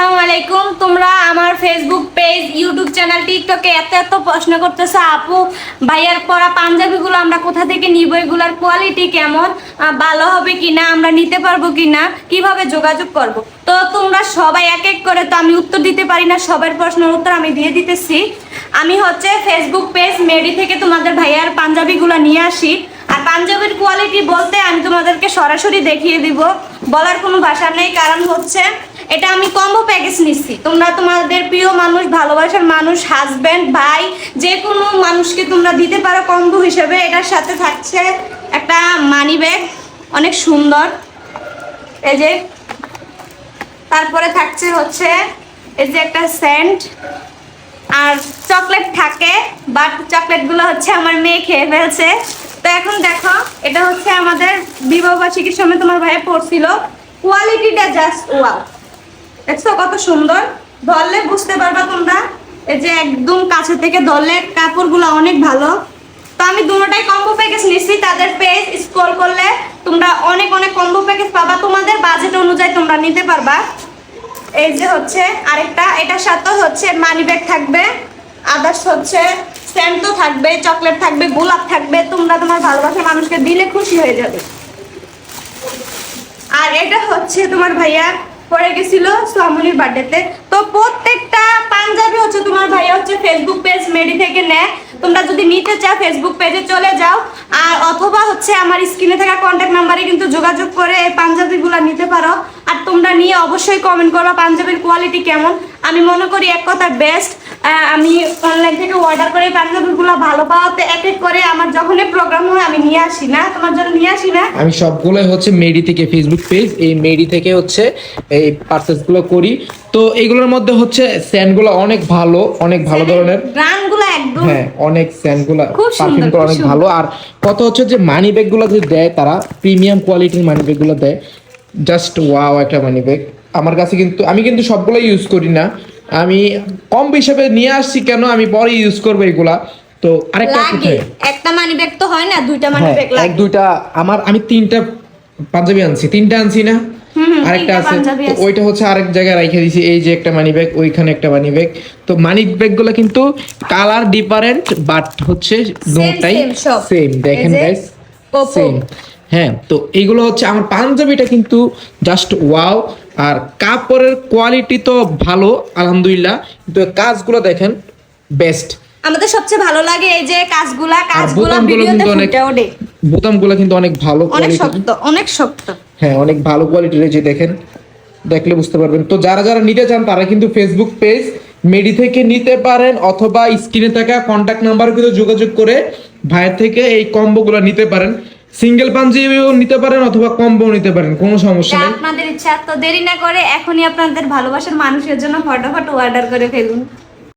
আসসালামু আলাইকুম। তোমরা আমার ফেসবুক পেজ ইউটিউব চ্যানেল টিকটকে এত এত প্রশ্ন করতেছো, আপু, ভাইয়ার পরা পাঞ্জাবিগুলো আমরা কোথা থেকে নিব? এগুলার কোয়ালিটি কেমন? ভালো হবে কিনা? আমরা নিতে পারব কিনা? কীভাবে যোগাযোগ করব? তো তোমরা সবাই এক এক করে, তো আমি উত্তর দিতে পারি না, সবার প্রশ্নের উত্তর আমি দিয়ে দিতেছি। আমি হচ্ছে ফেসবুক পেজ মেডি থেকে তোমাদের ভাইয়ার পাঞ্জাবিগুলো নিয়ে আসি। আর পাঞ্জাবির কোয়ালিটি বলতে আমি তোমাদেরকে সরাসরি দেখিয়ে দিব। বলার কোনো ভাষা নেই, কারণ হচ্ছে এটা আমি কম্বো প্যাকেজ নিচ্ছি। তোমরা তোমাদের প্রিয় মানুষ, ভালোবাসার মানুষ হাজব্যান্ড ভাই, যে কোনো মানুষকে তোমরা দিতে পারো কম্বো হিসেবে। এটার সাথে থাকছে একটা মানি ব্যাগ অনেক সুন্দর। এই যে, তারপরে থাকছে হচ্ছে, এই যে একটা সেন্ট আর চকলেট থাকে বাট চকলেটগুলো হচ্ছে আমার মেয়ে খেয়ে ফেলছে। তো এখন দেখো, এটা হচ্ছে আমাদের বিবাহবার্ষিকীর সময় তোমার ভাইয়া পড়ছিল। কোয়ালিটিটা জাস্ট ওয়াও দেখছ কত সুন্দর? ধরলে বুঝতে পারবা তোমরা। এই যে একদম কাছে থেকে ধরলে কাপড়গুলো অনেক ভালো। তো আমি দুটোটাই কম্বো প্যাকেজ নিচ্ছি তাদের পেজ স্ক্রল করলে তোমরা অনেক অনেক কম্বো প্যাকেজ পাবা। তোমাদের বাজেট অনুযায়ী তোমরা নিতে পারবা। এই যে হচ্ছে আরেকটা, এটার সাথে হচ্ছে মানি ব্যাগ থাকবে। আদার্স হচ্ছে স্যান্টো থাকবে চকলেট থাকবে, গোলাপ থাকবে। তোমরা তোমার ভালোবাসা মানুষকে দিলে খুশি হয়ে যাবে। আর এটা হচ্ছে তোমার ভাইয়া পরে গেছিল সোহামনির বার্থডেতে। তো প্রত্যেকটা পাঞ্জাবি হচ্ছে তোমার ভাইয়া হচ্ছে ফেসবুক পেজ মেডি থেকে নেয়। তোমরা যদি নিতে চাও ফেসবুক পেজে চলে যাও। আর অথবা হচ্ছে আমার স্ক্রিনে থাকা কন্ট্যাক্ট নাম্বারে কিন্তু যোগাযোগ করে এই পাঞ্জাবিগুলো নিতে পারো। আর তোমরা নিয়ে অবশ্যই কমেন্ট করো পাঞ্জাবির কোয়ালিটি কেমন। আমি মনে করি এক কথা বেস্ট আমি অনলাইন থেকে অর্ডার করে পাঞ্জাবিগুলো ভালো পাওয়াতে এক এক করে আমার যখনই প্রোগ্রাম হয় আমি নিয়ে আসি না? তোমার জন্য নিয়ে আসি না? আমি সবগুলোই হচ্ছে মেডি থেকে ফেসবুক পেজ এই মেডি থেকে হচ্ছে এই পার্সেসগুলো করি। তো এইগুলোর মধ্যে হচ্ছে স্যান্ডগুলো অনেক ভালো অনেক ভালো ধরনের। গানগুলো একদম হ্যাঁ অনেক স্যান্ডগুলো খুব সুন্দর, পারফিউমগুলো অনেক ভালো। আর কত হচ্ছে যে মানি ব্যাগগুলো যদি দেয় তারা প্রিমিয়াম কোয়ালিটির মানি ব্যাগগুলো দেয় জাস্ট ওয়াও একটা মানি ব্যাগ আমার কাছে কিন্তু আমি কিন্তু সবগুলো ইউজ করি না। আমি কম হিসাবে নিয়ে আসছি কেন? আমি পরে ইউজ করব এগুলা। তো আরেকটা লাগে। একটা মানি ব্যাগ তো হয় না দুইটা মানি ব্যাগ এক দুইটা আমার আমি তিনটা পাঞ্জাবি আনছি। তিনটা আনছি না? আরেকটা আছে। ওইটা হচ্ছে আরেক জায়গায় রেখে দিছি। এই যে একটা মানি ব্যাগ ওইখানে একটা মানি ব্যাগ তো মানি ব্যাগগুলো কিন্তু কালার ডিফারেন্ট বাট হচ্ছে দুটাই সেম দেখেন গাইস সেম হ্যাঁ তো এইগুলো হচ্ছে আমার পাঞ্জাবিটা কিন্তু জাস্ট ওয়াও আর কাপড়ের কোয়ালিটি তো ভালো আলহামদুলিল্লাহ। কিন্তু কাজগুলো দেখেন বেস্ট আমাদের সবচেয়ে ভালো লাগে এই যে কাজগুলা কাজগুলা ভিডিওতে অনেক ফুটে ওঠে। বোতামগুলো কিন্তু অনেক ভালো অনেক কোয়ালিটি শক্ত অনেক শক্ত। হ্যাঁ অনেক ভালো কোয়ালিটির এই যে দেখেন। দেখলে বুঝতে পারবেন। তো যারা যারা নিতে চান তারা কিন্তু ফেসবুক পেজ মেডি থেকে নিতে পারেন অথবা স্ক্রিনে থাকা কন্ট্যাক্ট নাম্বার কিন্তু যোগাযোগ করে ভাইয়ের থেকে এই কম্বোগুলো নিতে পারেন। সিঙ্গেল পাঞ্জাবিও নিতে পারেন অথবা কম্বো নিতে পারেন কোনো সমস্যা নেই। আপনাদের ইচ্ছা তো দেরি না করে এখনই আপনাদের ভালোবাসার মানুষের জন্য ফটাফট অর্ডার করে ফেলুন।